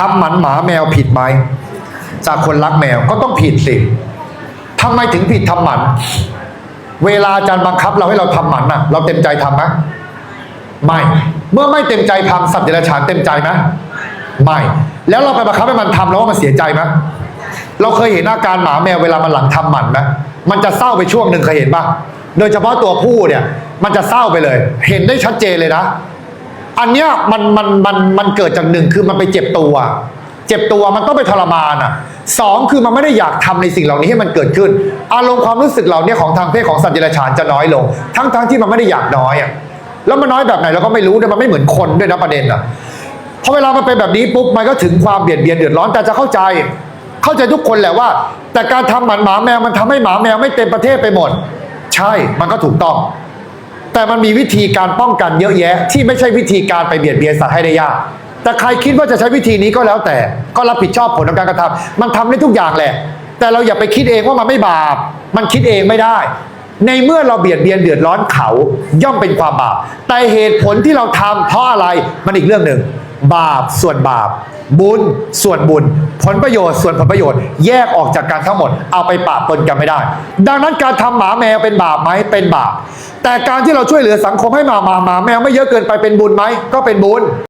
ทำหมันหมาแมวผิดไหมจากคนรักแมวก็ต้องผิดสิทำไมถึงผิดทำหมัน เวลาอาจารย์บังคับเราให้เราทำหมันน่ะ เราเต็มใจทำไหมไม่ เมื่อไม่เต็มใจทำสัตว์เดรัจฉานเต็มใจไหมไม่ แล้วเราไปบังคับให้มันทำแล้วว่ามันเสียใจไหมเราเคยเห็นอาการหมาแมวเวลามันหลังทำหมันไหมมันจะเศร้าไปช่วงหนึ่งเคยเห็นปะโดยเฉพาะตัวผู้เนี่ย มันจะเศร้าไปเลย เห็นได้ชัดเจนเลยนะ อันเนี้ยมันมันมันมันเกิดจากหนึ่งคือมันไปเจ็บตัว เจ็บตัวมันต้องไปทรมานอะสองคือมันไม่ได้อยากทำในสิ่งเหล่านี้ให้มันเกิดขึ้น อารมณ์ความรู้สึกเหล่านี้ของทางเพศของสัตว์เดรัจฉานจะน้อยลง ทั้งทั้งที่มันไม่ได้อยากน้อยอะแล้วมันน้อยแบบไหนเราก็ไม่รู้ด้วยมันไม่เหมือนคนด้วยนะประเด็นอะพอเวลามันเป็นแบบนี้ปุ๊บมันก็ถึงความเบียดเบียนเดือดร้อนแต่จะเข้าใจ เข้าใจทุกคนแหละว่า แต่การทำหมันหมาแมวมันทำให้หมาแมวไม่เต็มประเทศไปหมด ใช่มันก็ถูกต้อง แต่มันมีวิธีการป้องกันเยอะแยะ ที่ไม่ใช่วิธีการไปเบียดเบียนสัตว์ให้ได้ยาก แต่ใครคิดว่าจะใช้วิธีนี้ก็แล้วแต่ ก็รับผิดชอบผลของการกระทำมันทำได้ทุกอย่างแหละ แต่เราอย่าไปคิดเองว่ามันไม่บาป มันคิดเองไม่ได้ ในเมื่อเราเบียดเบียนเดือดร้อนเขาย่อมเป็นความบาป แต่เหตุผลที่เราทำเพราะอะไรมันอีกเรื่องหนึ่ง บาปส่วนบาป บุญส่วนบุญ ผลประโยชน์ส่วนผลประโยชน์แยกออกจากกันทั้งหมด เอาไปปะปนกันไม่ได้ ดังนั้นการทำหมาแมวเป็นบาปไหมเป็นบาป แต่การที่เราช่วยเหลือสังคมให้หมาหมาหมาแมวไม่เยอะเกินไปเป็นบุญไหมก็เป็นบุญ